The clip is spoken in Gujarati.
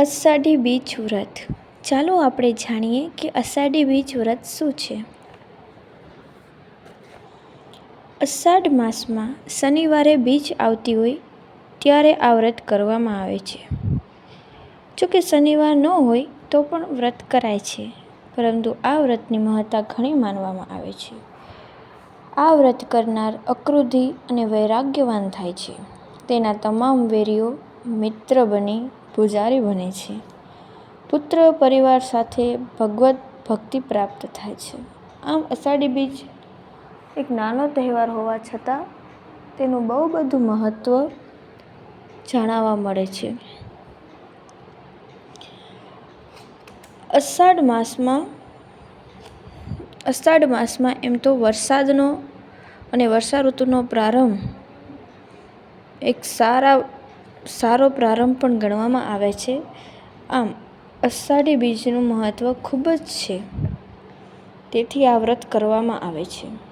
અષાઢી બીજ વ્રત. ચાલો આપણે જાણીએ કે અષાઢી બીજ વ્રત શું છે. અષાઢ માસમાં શનિવારે બીજ આવતી હોય ત્યારે આ વ્રત કરવામાં આવે છે. જો કે શનિવાર ન હોય તો પણ વ્રત કરાય છે, પરંતુ આ વ્રતની મહત્તા ઘણી માનવામાં આવે છે. આ વ્રત કરનાર અકૃધિ અને વૈરાગ્યવાન થાય છે. તેના તમામ વેરીઓ મિત્ર બની, પૂજારી બને છે. પુત્ર પરિવાર સાથે ભગવત ભક્તિ પ્રાપ્ત થાય છે. આમ અષાઢી બીજ એક નાનો તહેવાર હોવા છતાં તેનું બહુ બધું મહત્ત્વ જાણવા મળે છે. અષાઢ માસમાં અષાઢ માસમાં એમ તો વરસાદનો અને વર્ષા ઋતુનો પ્રારંભ એક સારા સારો પ્રારંભ પણ ગણવામાં આવે છે. આમ, અષાઢી બીજનું મહત્ત્વ ખૂબ જ છે. તેથી આ વ્રત કરવામાં આવે છે.